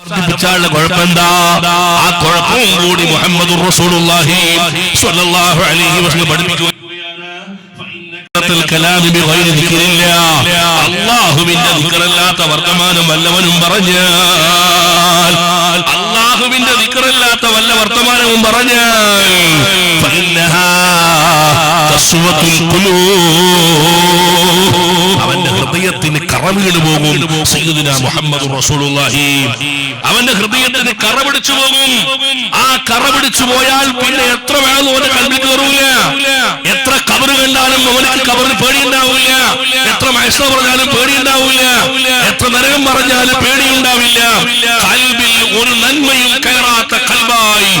വർദ്ധിപ്പിച്ചാലുള്ള കുഴപ്പമെന്താ? ആ കുഴപ്പവും കൂടി മുഹമ്മദ് അല്ലാഹുവിന്റെ ദിക്റല്ലാത്ത വർത്തമാനം വല്ലവനും പറഞ്ഞാൽ അല്ലാഹുവിന്റെ ദിക്റല്ലാത്ത വല്ല വർത്തമാനവും പറഞ്ഞാൽ അവന്റെ ഹൃദയത്തിന് കറവീണ് പോകും സയ്യിദുനാ മുഹമ്മദ് റസൂലുള്ളാഹി. അവന്റെ ഹൃദയത്തിന് കറ പിടിച്ചു പോകും. ആ കറ പിടിച്ചു പോയാൽ പിന്നെ എത്ര വേണമെന്ന് അവന്റെ കൽവിൽ കയറൂല കബറ് കണ്ടാലും അവനക്ക് കബറിന് പേടിയുണ്ടാവില്ല. എത്ര മൈസ പറഞ്ഞാലും പേടിയുണ്ടാവില്ല. എത്ര നരകം പറഞ്ഞാലും പേടിയുണ്ടാവില്ല. കൽബിൽ ഒരു നന്മയും കയറാത്ത കൽബായി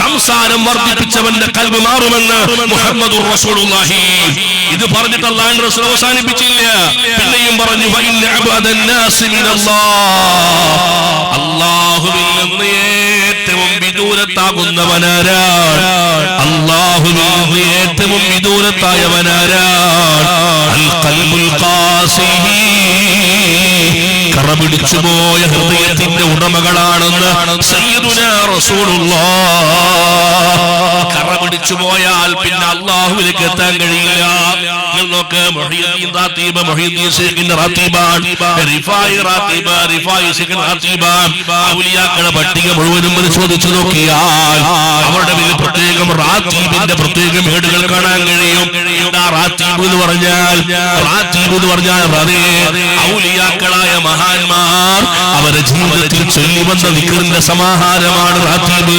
സംസാരം വർദ്ധിപ്പിച്ചവന്റെ കൽബ് മാറുമെന്ന് മുഹമ്മദ് റസൂലുള്ളാഹി. ഇത് പറഞ്ഞിട്ട് റസൂൽ അവസാനിപ്പിച്ചില്ല. പിന്നെയും പറഞ്ഞു. അള്ളാഹുവിൽ നിന്ന് ഏറ്റവും ഏറ്റവും വിദൂരത്തായവനാരാണ് അൽ ഖൽബുൽ ഖാസി കറ പിടിച്ചു പോയ ഹൃദയത്തിന്റെ ഉടമകളാണെന്ന് സയ്യിദുനാ റസൂലുള്ളാഹ് കറ പോയാൽ പിന്നെ അള്ളാഹുവിലേക്ക് എത്താൻ കഴിയില്ല. ഔലിയാക്കളുടെ പട്ടിക മുഴുവനും പരിശോധിച്ചു നോക്കിയാൽ അവരുടെ പേരിൽ പ്രത്യേകം റാത്തീബിന്റെ പ്രത്യേകം ഏടുകൾ കാണാൻ കഴിയും. റാത്തീബ് എന്ന് പറഞ്ഞാൽ? റാത്തീബ് എന്ന് പറഞ്ഞാൽ ഔലിയാക്കളായ മഹാന്മാർ അവരുടെ ജീവിതത്തിൽ ചൊല്ലി വന്ന വിക്രിന്റെ സമാഹാരമാണ് റാത്തീബ്.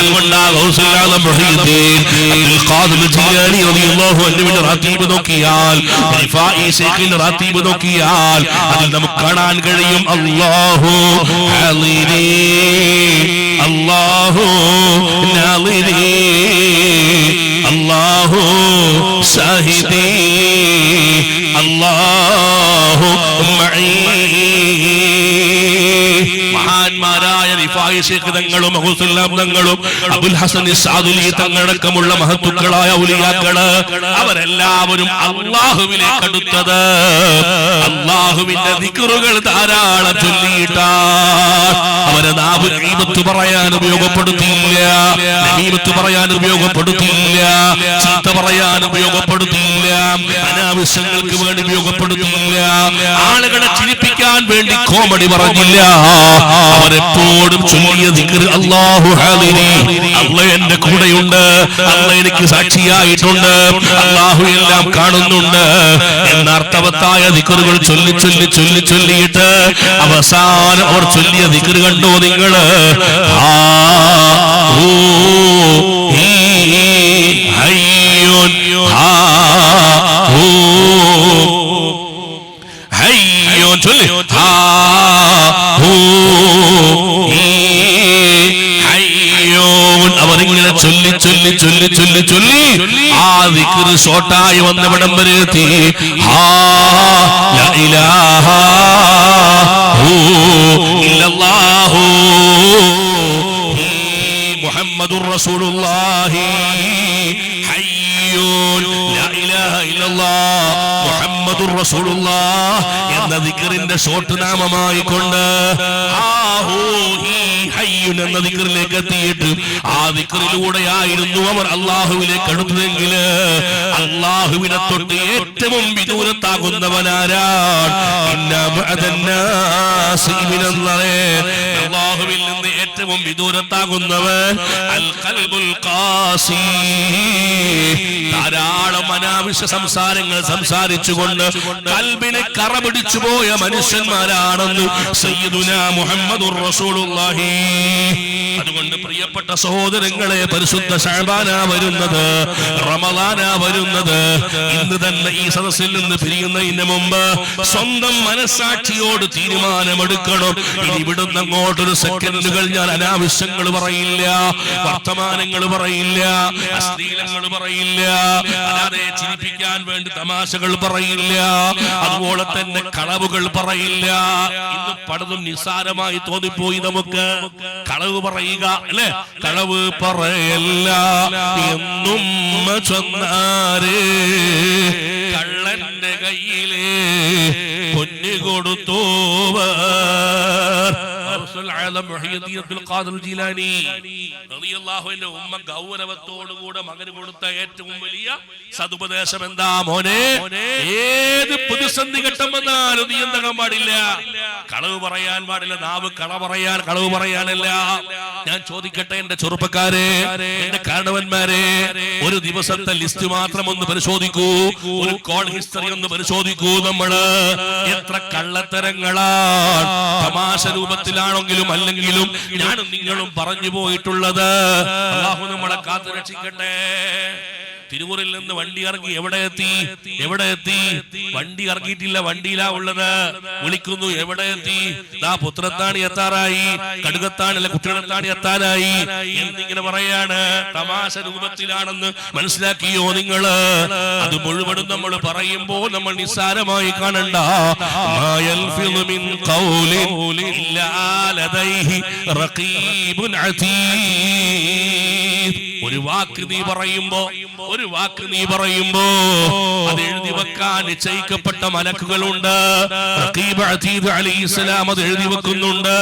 അതുകൊണ്ടാ ഗൗസുല്ലാദം നോക്കിയാൽ റാത്തീബ് നോക്കിയാൽ അതിൽ നമുക്ക് കാണാൻ കഴിയും. അല്ലാഹു ഹാളിരി അല്ലാഹു സാഹിദി അല്ലാഹു മഈ. തങ്ങളും തങ്ങളും അബുൽ ഹസൻ സാദുലി തങ്ങളടക്കമുള്ള മഹത്തുക്കളായ ഔലിയാക്കൾ അവരെല്ലാവരും അള്ളാഹുവിലേക്ക് അടുത്തത്. അള്ളാഹുവിന്റെ ദിക്റുകൾ ധാരാളം ചൊല്ലിയിട്ടാണ് അവരെ നാവ് ഗീബത്ത് പറയാൻ ഉപയോഗപ്പെടുത്തിയില്ല. നമീമത്ത് പറയാൻ ഉപയോഗപ്പെടുത്തിയില്ല. ചീത്ത പറയാൻ ഉപയോഗപ്പെടുത്തിയില്ല. അനാവശ്യങ്ങൾക്ക് വേണ്ടി ഉപയോഗപ്പെടുത്തിയില്ല. ആളുകളെ ചിരിപ്പിക്കാൻ വേണ്ടി കോമഡി പറഞ്ഞില്ല. അവരെപ്പോഴും ഹാദിരി. അല്ല എന്റെ കൂടെയുണ്ട്. അല്ല എനിക്ക് സാക്ഷിയായിട്ടുണ്ട്. അള്ളാഹു എല്ലാം കാണുന്നുണ്ട്. എന്ന അർത്ഥവത്തായ ദിക്കറുകൾ ചൊല്ലി ചൊല്ലി ചൊല്ലി ചൊല്ലിയിട്ട് അവസാനം അവർ ചൊല്ലിയ ദിക്കറ് കണ്ടോ നിങ്ങൾ? ആ ചൊല്ലി ചൊല്ലി ചൊല്ലി ചൊല്ലി. ആ ദിക്ർ ഷോട്ടായി വന്നവിടം വരെ എത്തി. മുഹമ്മദുർ റസൂലുള്ളാഹി. മുഹമ്മദുർ എന്ന ദിക്റിന്റെ ഷോർട്ട് നാമമായി കൊണ്ട് എന്ന ദിക്കറിലേക്ക് എത്തിയിട്ട് ആ ദിക്റിലൂടെയായിരുന്നു അവർ അള്ളാഹുവിലേക്ക് അടുത്തതെങ്കിൽ അള്ളാഹുവിനെ തൊട്ട് ഏറ്റവും വിദൂരത്താകുന്നവനാരാണ്. അള്ളാഹുവിൽ നിന്ന് ഏറ്റവും വിദൂരത്താകുന്നവൻ ധാരാളം അനാവശ്യ സംസാരങ്ങൾ സംസാരിച്ചുകൊണ്ട് കൽബിനെ കറ പിടിച്ചു പോയ മനുഷ്യന്മാരാണെന്ന് സയ്യിദുന മുഹമ്മദ് അതുകൊണ്ട് പ്രിയപ്പെട്ട സഹോദരങ്ങളെ പരിശുദ്ധ ശാബാനാ വരുന്നത് റമദാന വരുന്നത്. ഇന്ന് തന്നെ ഈ സദസ്സിൽ നിന്ന് പിരിയുന്നതിന് മുമ്പ് സ്വന്തം മനസാക്ഷിയോട് തീരുമാനമെടുക്കണം. ഇനി ഇവിടുന്ന് അങ്ങോട്ടൊരു സെക്കൻഡുകൾ ഞാൻ അനാവശ്യങ്ങൾ പറയില്ല വർത്തമാനങ്ങൾ പറയില്ല അശ്ലീലങ്ങൾ പറയില്ല അല്ലാതെ ചിരിപ്പിക്കാൻ വേണ്ടി തമാശകൾ പറയില്ല. അതുപോലെ തന്നെ കളവുകൾ പറയില്ല. ഇന്ന് പലതും നിസ്സാരമായി തോന്നിപ്പോയി നമുക്ക്. കളവ് പറയുക അല്ലെ? കളവ് പറയല്ല. എന്നും ചൊന്നാരേ കള്ളന്റെ കയ്യിലേ പൊന്നു കൊടുത്തോവർ. ഉമ്മ ഗൗരവത്തോടുകൂടെ മകന് കൊടുത്ത ഏറ്റവും വലിയ സതുപദേശം എന്താ മോനെ? ഏത് പ്രതിസന്ധി ഘട്ടം വന്നാലും നീ എന്താകാൻ പാടില്ല? കളവ് പറയാൻ പാടില്ല നാവ് കള പറയാൻ കളവ് പറയാനല്ല. ഞാൻ ചോദിക്കട്ടെ എന്റെ ചെറുപ്പക്കാരെ എന്റെ കാരണവന്മാരെ ഒരു ദിവസത്തെ ലിസ്റ്റ് മാത്രം ഒന്ന് പരിശോധിക്കൂ. ഒരു കോൾ ഹിസ്റ്ററി ഒന്ന് പരിശോധിക്കൂ നമ്മൾ. എത്ര കള്ളത്തരങ്ങളാണ് തമാശ രൂപത്തിലാണെങ്കിലും അല്ലെങ്കിലും ഞാനും നിങ്ങളും പറഞ്ഞു പോയിട്ടുള്ളത്. അള്ളാഹു നമ്മളെ കാത്തു രക്ഷിക്കട്ടെ തിരുവൂരിൽ നിന്ന് വണ്ടി ഇറങ്ങി എവിടെ എത്തി? എവിടെ എത്തി? വണ്ടി ഇറങ്ങിയിട്ടില്ല വണ്ടിയിലാ ഉള്ളത്. വിളിക്കുന്നു എവിടെ എത്തി? ദാ പുത്രത്താണി എത്താറായി കടുകത്താണല്ല കുട്ടികളത്താണി എത്താനായി എന്നിങ്ങനെ പറയാണ് തമാശ രൂപത്തിലാണെന്ന് മനസ്സിലാക്കിയോ നിങ്ങൾ? അത് മുഴുവനും നമ്മൾ പറയുമ്പോൾ നമ്മൾ നിസ്സാരമായി കാണണ്ട. ഇല്ല അതീദ് ഒരു വാക്ക് നീ പറയുമ്പോ ഒരു വാക്ക് നീ പറയുമ്പോ അത് എഴുതി വെക്കാൻ നിശ്ചയിക്കപ്പെട്ട മലക്കുകളുണ്ട്. അലൈഹിസ്സലാം അത് എഴുതി വെക്കുന്നുണ്ട്.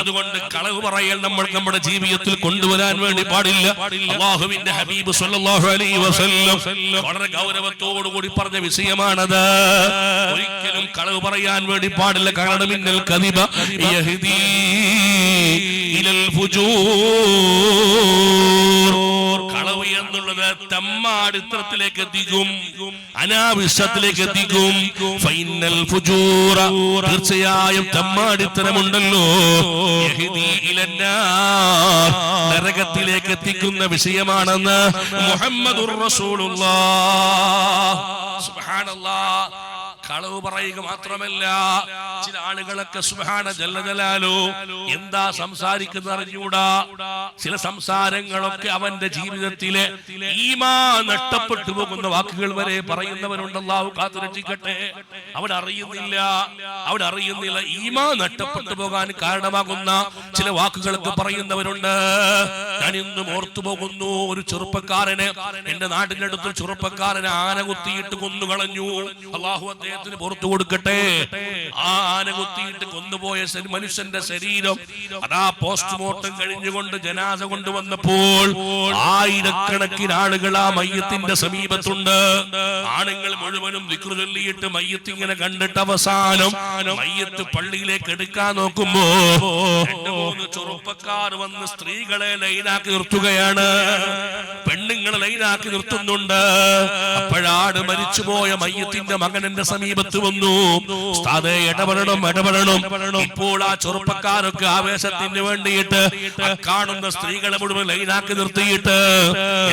അതുകൊണ്ട് കളവ് പറയൽ നമ്മൾ നമ്മുടെ ജീവിതത്തിൽ കൊണ്ടുവരാൻ വേണ്ടി പാടില്ല. അള്ളാഹുവിന്റെ ഹബീബ് സല്ലല്ലാഹു അലൈഹി വസല്ലം വളരെ ഗൗരവത്തോടു കൂടി പറഞ്ഞ വിഷയമാണത്. ഒരിക്കലും കളവ് പറയാൻ വേണ്ടി പാടില്ല. കാരണം ഇന്നൽ കദിബ കളവ് എന്നുള്ളത് തമ്മാടിത്തരത്തിലേക്ക് എത്തിക്കും അനാവശ്യത്തിലേക്ക് എത്തിക്കും. ഫൈനൽ ഫുജൂറ. തീർച്ചയായും തമ്മാടിത്തരമുണ്ടല്ലോ. നരകത്തിലേക്ക് എത്തിക്കുന്ന വിഷയമാണെന്ന് മുഹമ്മദ് റസൂലുള്ള. സുബ്ഹാനല്ലാഹ് കളവ് പറയുക മാത്രമല്ല ചില ആളുകളൊക്കെ സുഹാന ജലജലാലോ എന്താ സംസാരിക്കുന്ന അറിഞ്ഞൂടാ? ചില സംസാരങ്ങളൊക്കെ അവന്റെ ജീവിതത്തിലെ ഈമാ നഷ്ടപ്പെട്ടു പോകുന്ന വാക്കുകൾ വരെ പറയുന്നവരുണ്ടല്ലാവു കാത്തുരക്ഷിക്കട്ടെ അവിടെ അറിയുന്നില്ല ഈമാ നഷ്ടപ്പെട്ടു പോകാൻ കാരണമാകുന്ന ചില വാക്കുകളൊക്കെ പറയുന്നവരുണ്ട്. ഞാൻ ഇന്നും ഓർത്തു പോകുന്നു ഒരു ചെറുപ്പക്കാരനെ എന്റെ നാട്ടിന്റെ അടുത്ത് ചെറുപ്പക്കാരനെ ആന കുത്തിയിട്ട് കൊന്നു കളഞ്ഞു. അള്ളാഹു അദ്ദേഹത്തിന് പുറത്തു കൊടുക്കട്ടെ. ആ ആന കുത്തിയിട്ട് കൊന്നുപോയ മനുഷ്യന്റെ ശരീരം അതാ പോസ്റ്റ്മോർട്ടം കഴിഞ്ഞുകൊണ്ട് ജനാസ കൊണ്ടുവന്നപ്പോൾ ആയിരക്കണക്കിന് ആളുകൾ ആ മയ്യത്തിന്റെ സമീപത്തുണ്ട്. ആണുങ്ങൾ മുഴുവനും വിക്രു ചൊല്ലിയിട്ട് മയ്യത്ത് ഇങ്ങനെ കണ്ടിട്ട് അവസാനം മയ്യത്ത് പള്ളിയിലേക്ക് എടുക്കാൻ നോക്കുമ്പോ രണ്ട് മൂന്ന് ചെറുപ്പക്കാർ വന്ന് സ്ത്രീകളെ ലൈനാക്കി നിർത്തുകയാണ്. പെണ്ണുങ്ങൾ ലൈനാക്കി നിർത്തുന്നുണ്ട്. അപ്പോഴാട് മരിച്ചുപോയ മയ്യത്തിന്റെ മകൻ എന്റെ സമീപത്ത് വന്നു. ഉസ്താദേ ഇടപെടണം ഇടപെടണം. ഇപ്പോൾ ആ ചെറുപ്പക്കാരൊക്കെ ആവേശത്തിന് വേണ്ടിയിട്ട് കാണുന്ന സ്ത്രീകളെ മുഴുവൻ ലൈനാക്കി നിർത്തിയിട്ട്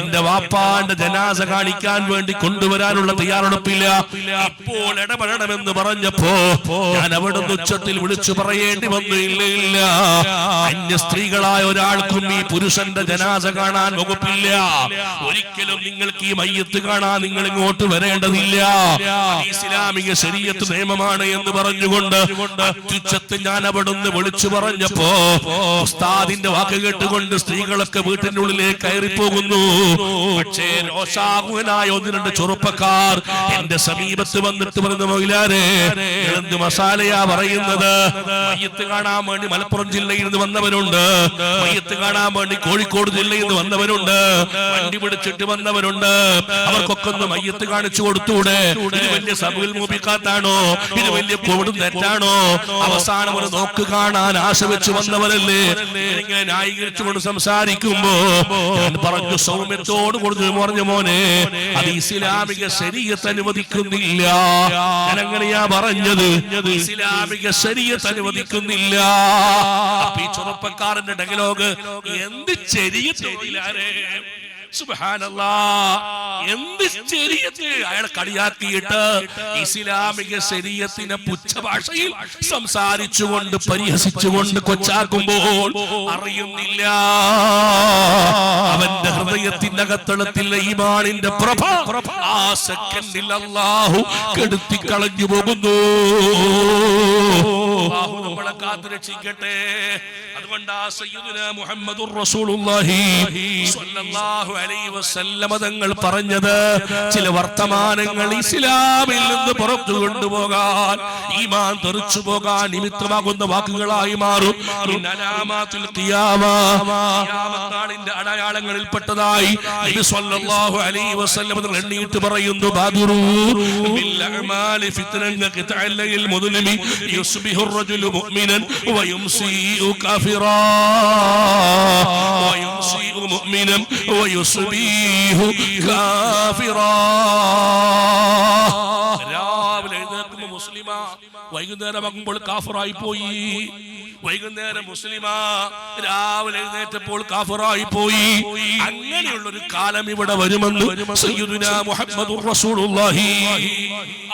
എന്റെ വാപ്പാന്റെ ജനാസ കാണിക്കാൻ വേണ്ടി കൊണ്ടുവരാനുള്ള തയ്യാറെടുപ്പില്ല. ഇപ്പോൾ ഇടപെടണമെന്ന് പറഞ്ഞപ്പോ ഞാൻ അവിടുന്ന് ഉച്ചത്തിൽ വിളിച്ചു പറയേണ്ടി വന്നു. ഇല്ല ഇല്ല. അന്യ സ്ത്രീകളായ ഒരാൾക്കും ഈ പുരുഷന്റെ ജനാസ കാണാൻ വകുപ്പില്ല. ഒരിക്കലും നിങ്ങൾക്ക് ഈ മയ്യത്ത് കാണാൻ നിങ്ങൾ ഇങ്ങോട്ട് വരേണ്ടതില്ല. ഇസ്ലാമിക ശരീരത്ത് നിയമമാണ് എന്ന് പറഞ്ഞുകൊണ്ട് അത്യുച്ചത്ത് ഞാൻ അവിടുന്ന് വിളിച്ചു പറഞ്ഞപ്പോ ഉസ്താദിന്റെ വാക്ക് കേട്ടുകൊണ്ട് സ്ത്രീകളൊക്കെ വീട്ടിന്റെ ഉള്ളിലേക്ക് കയറി പോകുന്നു പക്ഷേ രോഷാകുലനായ ഒന്ന് രണ്ട് ചെറുപ്പക്കാർ എന്റെ സമീപത്ത് വന്നിട്ട് പറഞ്ഞു മൊയിലാരെ എന്ത് മസാലയാ പറയുന്നത്? മയ്യത്ത് കാണാൻ വേണ്ടി മലപ്പുറം ജില്ലയിൽ നിന്ന് വന്നവരുണ്ട്. മയ്യത്ത് കാണാൻ വേണ്ടി കോഴിക്കോട് ജില്ലയിൽ നിന്ന് വന്നവരുണ്ട്. വണ്ടി പിടിച്ചിട്ട് വന്നവരുണ്ട്. അവർക്കൊക്കെ ഒന്ന് മയ്യത്ത് കാണിച്ചു കൊടുത്തൂടെ. ഇത് വലിയ സബുൽ മൂപ്പിക്കാത്താണോ? ഇത് വലിയ കോവിഡ് തെറ്റാണോ? അവസാനം ഒരു നോക്ക് കാണാൻ ആശ വെച്ച് വന്നവരല്ലേ? ഇങ്ങനെ ന്യായീകരിച്ചുകൊണ്ട് സംസാരിക്കുമ്പോ ഞാൻ പറഞ്ഞു സൗമ്യത്തോട് കൊടുത്തു. പറഞ്ഞു മോനെ അത് ഇസ്ലാമിക ശരീരത്ത് അനുവദിക്കുന്നില്ല. ഞാൻ അങ്ങനെയാ പറഞ്ഞത്. ഇസ്ലാമിക ശരീരത്ത് അനുവദിക്കുന്നില്ല. ചെറുപ്പക്കാരന്റെ ഡയലോഗ് എന്ത് ചെറിയ തൊഴിലാരേ. എന്ത് ശരീരത്തിൽ അയാളെ കളിയാക്കിയിട്ട് ഇസ്ലാമിക ശരീരത്തിനെ പുച്ഛഭാഷയിൽ സംസാരിച്ചുകൊണ്ട് പരിഹസിച്ചുകൊണ്ട് കൊച്ചാക്കുമ്പോൾ അറിയുന്നില്ല. അവന്റെ ഹൃദയത്തിന്റെ അകത്തളത്തിൽ ഈമാനിന്റെ പ്രഭ ആ സെക്കൻഡിൽ അള്ളാഹു കെടുത്തി കളഞ്ഞു പോകുന്നു. കാത്തു രക്ഷിക്കട്ടെ. അതുകൊണ്ട് ആ സയ്യിദുന മുഹമ്മദുർ റസൂലുള്ളാഹി സ്വല്ലല്ലാഹു അലൈഹി വസല്ലമ തങ്ങൾ പറഞ്ഞത് ചില വർത്തമാനങ്ങൾ ഇസ്ലാമിൽ നിന്ന് പുറത്തു കൊണ്ടുപോകാൻ ഈമാൻ തെറിച്ചു പോകാൻ നിമിത്തമാകുന്ന വാക്കുകളായി മാറും. ഖിയാമത്താളിന്റെ അടയാളങ്ങളിൽ പെട്ടതായി എണ്ണിയിട്ട് പറയുന്നു ബാദിറൂ ബിൽ അഅമാലി ഫിത്നങ്ങൾക്ക് തഅല്ലയിൽ മുദ്ലിമി യുസ്ബിഹു الرجل مؤمنا ويمسي كافرا ويمسي مؤمنا ويصبح كافرا രാവിലെ എഴുന്നേൽക്കുമ്പോ മുസ്ലിമാ വൈകുന്നേരം ആകുമ്പോൾ കാഫറായി പോയി വൈകുന്നേരം മുസ്ലിമാ രാവിലെ എഴുന്നേറ്റപ്പോൾ കാഫറായി പോയി. അങ്ങനെയുള്ള ഒരു കാലം ഇവിടെ വരുമെന്ന്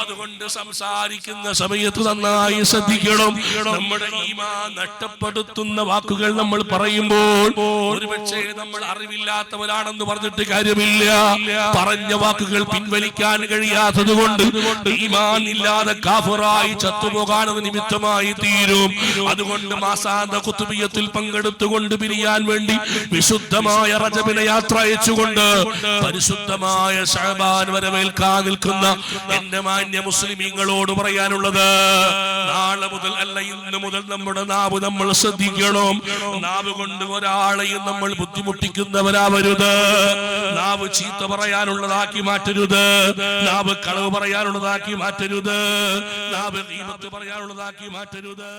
അതുകൊണ്ട് സംസാരിക്കുന്ന സമയത്ത് നന്നായി ശ്രദ്ധിക്കണം. നമ്മുടെ നഷ്ടപ്പെടുത്തുന്ന വാക്കുകൾ നമ്മൾ പറയുമ്പോൾ ഒരുപക്ഷെ നമ്മൾ അറിവില്ലാത്തവരാണെന്ന് പറഞ്ഞിട്ട് കാര്യമില്ല. പറഞ്ഞ വാക്കുകൾ പിൻവലിക്കാൻ കഴിയാത്തത് കൊണ്ട് ഈമാൻ ഇല്ലാതെ കാഫറായി ചത്തുപോകാനത് നിമിത്തമായി തീരും. അതുകൊണ്ട് മാസാന്ത കുത്തുബിയത്തിൽ പങ്കെടുത്തുകൊണ്ട് പിരിയാൻ വേണ്ടി വിശുദ്ധമായ റജബിനെ യാത്ര അയച്ചുകൊണ്ട് പരിശുദ്ധമായ ഷഹബാൻ വരവേൽക്കാൻ നിൽക്കുന്ന എന്റെ മാന്യ മുസ്ലിമീങ്ങളോട് പറയാനുള്ളത് നാളെ മുതൽ അല്ല ഇന്ന് മുതൽ നമ്മുടെ നാവ് നമ്മൾ ശ്രദ്ധിക്കണം. നാവ് കൊണ്ട് ഒരാളെയും നമ്മൾ ബുദ്ധിമുട്ടിക്കുന്നവരാവരുത്. നാവ് ചീത്ത പറയാനുള്ളതാക്കി മാറ്റരുത്. നാവ് കളവ് പറയാനുള്ളതാക്കി മാറ്റരുത്. നാവ് പറയാനുള്ളതാക്കി മാറ്റരുത്.